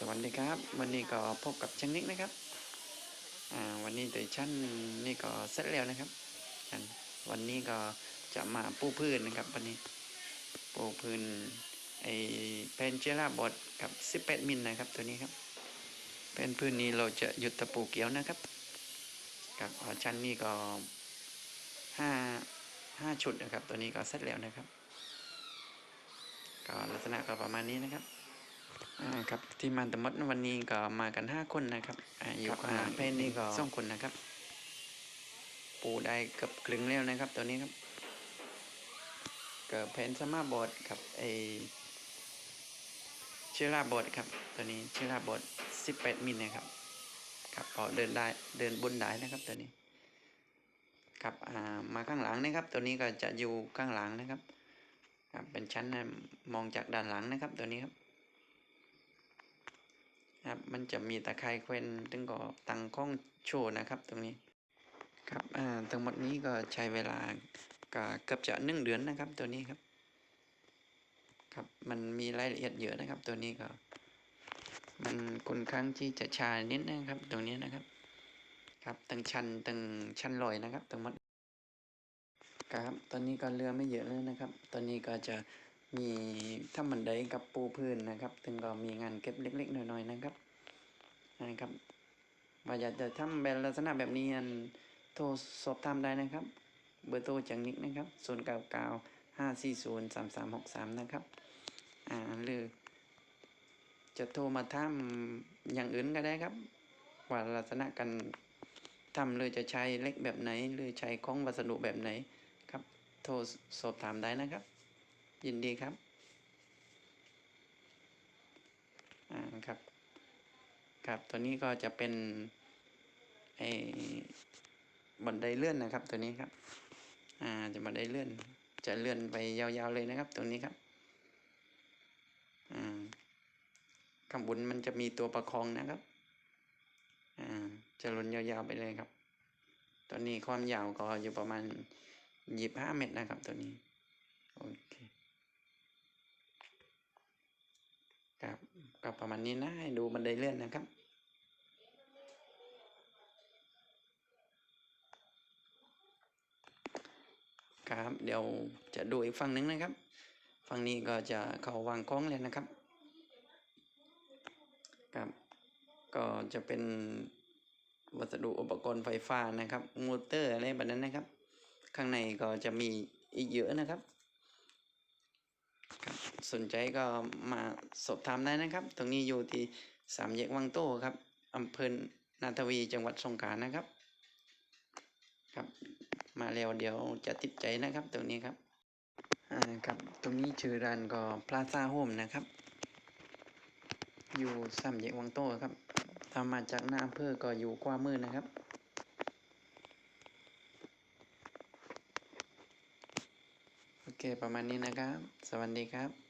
สวัสดีครับ วันนี้ก็พบกับช่างนิกนะครับวันนี้ตัวชั้นนี่ก็เสร็จแล้วนะครับวันนี้ก็จะมาปูพื้นนะครับวันนี้ปูพื้นไอเพนเจล่าบอดกับ 18 มิลนะครับตัวนี้ครับเป็นพื้นนี้เราจะหยุดตะปูเกี่ยวนะครับกับชั้นนี้ก็ห้าห้าชุดนะครับ ตัวนี้ก็เสร็จแล้วนะครับ ก็ลักษณะก็ประมาณนี้นะครับ อ่าครับที่มาแต่มดวันนี้ก็มากันห้าคนนะครับอ่าอยู่กับอ่าเพนนี่ก็สองคนนะครับ ปูได้เกับครึ่งแล้วนะครับ ตัวนี้ครับเกิดเพนสมาร์ทบอร์ดครับไอเชล่าบอร์ดครับ ตัวนี้เชล่าบอร์ด18มิลนะครับครับพอเดินได้เดินบนได้นะครับตัวนี้ครับอ่ามาข้างหลังนะครับ ตัวนี้ก็จะอยู่ข้างหลังนะครับครับเป็นชั้นนะมองจากด้านหลังนะครับ ตัวนี้ครับครับ มันจะมีตะไคร้เควนตึงก็ตังข้องโชว์นะครับตรงนี้ครับอ่าทั้งหมดนี้ก็ใช้เวลาก็เกือบจะหนึ่งเดือนนะครับตัวนี้ครับ ครับมันมีรายละเอียดเยอะนะครับ ตัวนี้ก็ มันค่อนข้างที่จะชานิดนะครับ ตรงนี้นะครับ ครับตั้งชันตั้งชันลอยนะครับทั้งหมดครับตอนนี้ก็เรือไม่เยอะแล้วนะครับ ตอนนี้ก็จะมีถ้ามันไดกับปูพื้นนะครับถึงก็มีงานเก็บเล็ก ๆ น้อยๆนะครับ นะครับว่าอยากจะทำแบบลักษณะแบบนี้อันโทรสอบถามได้นะครับ เบอร์โทรจากนิกนะครับ0 9 9 5 4 0 3 3 6 3นะครับอ่าหรือจะโทรมาถามอย่างอื่นก็ได้ครับ ว่าลักษณะการทำเลยจะใช้เล็กแบบไหน หรือใช้ของวัสดุแบบไหนครับ โทรสอบถามได้นะครับ ยินดีครับ อ่าครับ ครับ ตัวนี้ก็จะเป็นไอ้บันไดเลื่อนนะครับ ตัวนี้ครับ อ่าจะบันไดเลื่อน จะเลื่อนไปยาวๆเลยนะครับตรงนี้ครับ อ่าข้างบนมันจะมีตัวประคองนะครับ อ่า จะลุนยาวๆไปเลยครับ ตัวนี้ความยาวก็อยู่ประมาณยี่ห้าเมตรนะครับ ตัวนี้ โอเค ครับ ก็ประมาณนี้นะให้ดูบันไดเลื่อนนะครับครับเดี๋ยวจะดูอีกฝั่งหนึ่งนะครับ ฝั่งนี้ก็จะเข้าวางกล้องเลยนะครับครับก็จะเป็นวัสดุอุปกรณ์ไฟฟ้านะครับมอเตอร์อะไรแบบนั้นนะครับ ข้างในก็จะมีอีกเยอะนะครับครับ สนใจก็มาสอบถามได้นะครับ ตรงนี้อยู่ที่สามแยกวังโต้ครับอำเภอนาทวีจังหวัดสงขลานะครับ ครับ มาแล้วเดี๋ยวจะติดใจนะครับ ตรงนี้ครับอ่าครับตรงนี้ชื่อร้านก็พลาซ่าโฮมนะครับ อยู่สามแยกวังโต้ครับถ้ามาจากหน้าอำเภอก็อยู่ขวามือนะครับโอเค ประมาณนี้นะครับ สวัสดีครับ